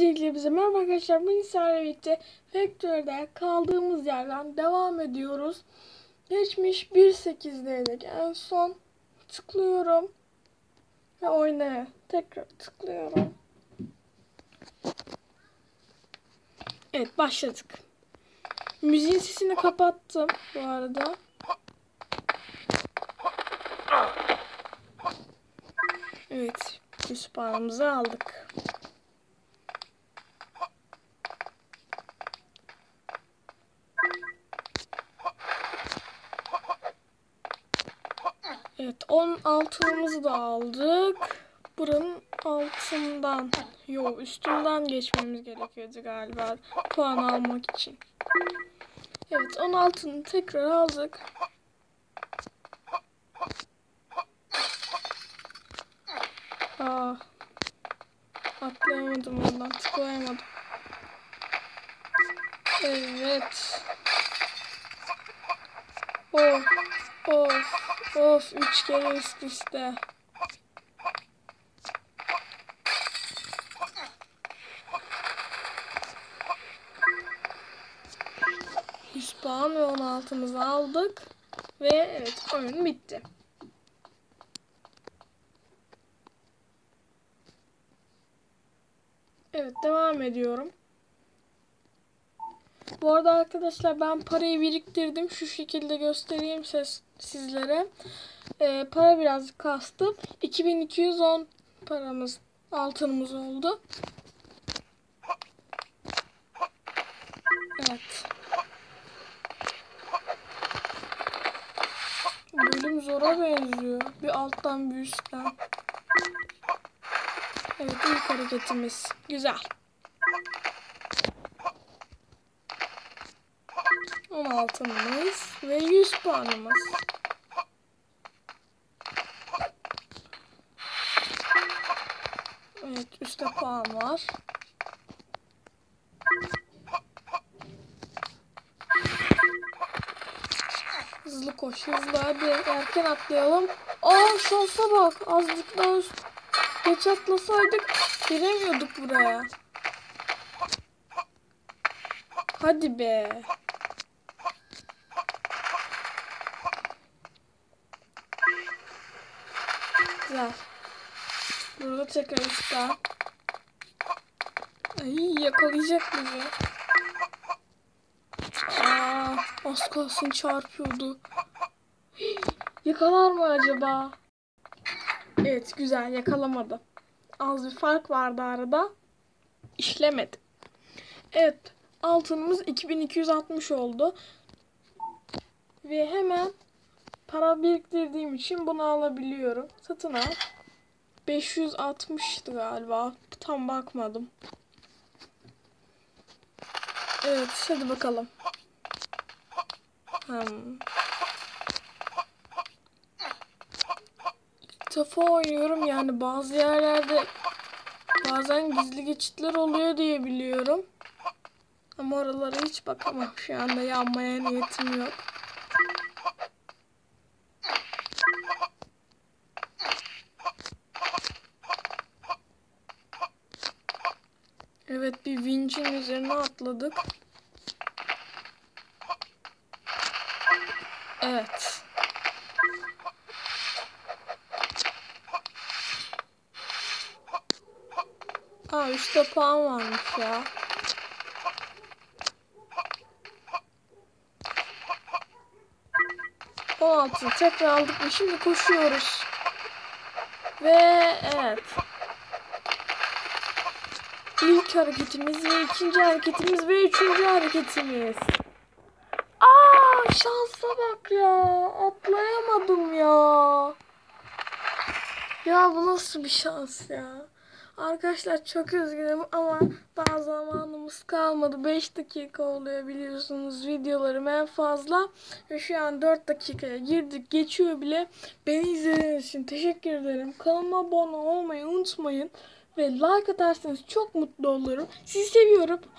Öncelikle bize merhaba arkadaşlar. Bugün sizlerle birlikte Factory'de kaldığımız yerden devam ediyoruz. Geçmiş 1.8'deydik. En son tıklıyorum. Ve oynaya tekrar tıklıyorum. Evet başladık. Müziğin sesini kapattım bu arada. Evet. Üst puanımızı aldık. Evet 10 altınımızı da aldık. Buranın altından, yok üstünden geçmemiz gerekiyordu galiba puan almak için. Evet 10 altını tekrar aldık. Aa, atlayamadım oradan tıklayamadım. Evet. Of of of üç kere üst üste. Puan ve 16'mızı aldık. Ve evet oyun bitti. Evet devam ediyorum. Bu arada arkadaşlar ben parayı biriktirdim. Şu şekilde göstereyim ses sizlere. Ee, para birazcık kastım. 2210 paramız altınımız oldu. Evet. Bölüm zora benziyor. Bir alttan bir üstten. Evet ilk hareketimiz. Güzel. 16'mız ve 100 puanımız. Evet üstte puan var. Hızlı koş hızlı hadi erken atlayalım. Aa şansa bak azıcık daha üst. Geç atlasaydık giremiyorduk buraya. Hadi be. Güzel. Burada tekrar üstten. Ay yakalayacak bizi. Aa, az kalsın çarpıyordu. Yakalar mı acaba? Evet güzel yakalamadı. Az bir fark vardı arada. İşlemedi. Evet altınımız 2260 oldu. Ve hemen para biriktirdiğim için bunu alabiliyorum. Satın al. 560'tı galiba. Tam bakmadım. Evet hadi bakalım. Hmm. İlk oynuyorum yani bazı yerlerde bazen gizli geçitler oluyor diye biliyorum. Ama oralara hiç bakamam. Şu anda yanmaya niyetim yok. Evet bir vincin üzerine atladık. Evet. Aa üstte puan varmış ya. On altı tekrar aldık şimdi koşuyoruz. Ve evet. İlk hareketimiz ve ikinci hareketimiz ve üçüncü hareketimiz. Aa şansa bak ya. Atlayamadım ya. Ya bu nasıl bir şans ya. Arkadaşlar çok üzgünüm ama daha zamanımız kalmadı. 5 dakika oluyor biliyorsunuz videolarım en fazla. Ve şu an 4 dakikaya girdik. Geçiyor bile. Beni izlediğiniz için teşekkür ederim. Kanalıma abone olmayı unutmayın. Ve like atarsanız çok mutlu olurum. Sizi seviyorum. Hoş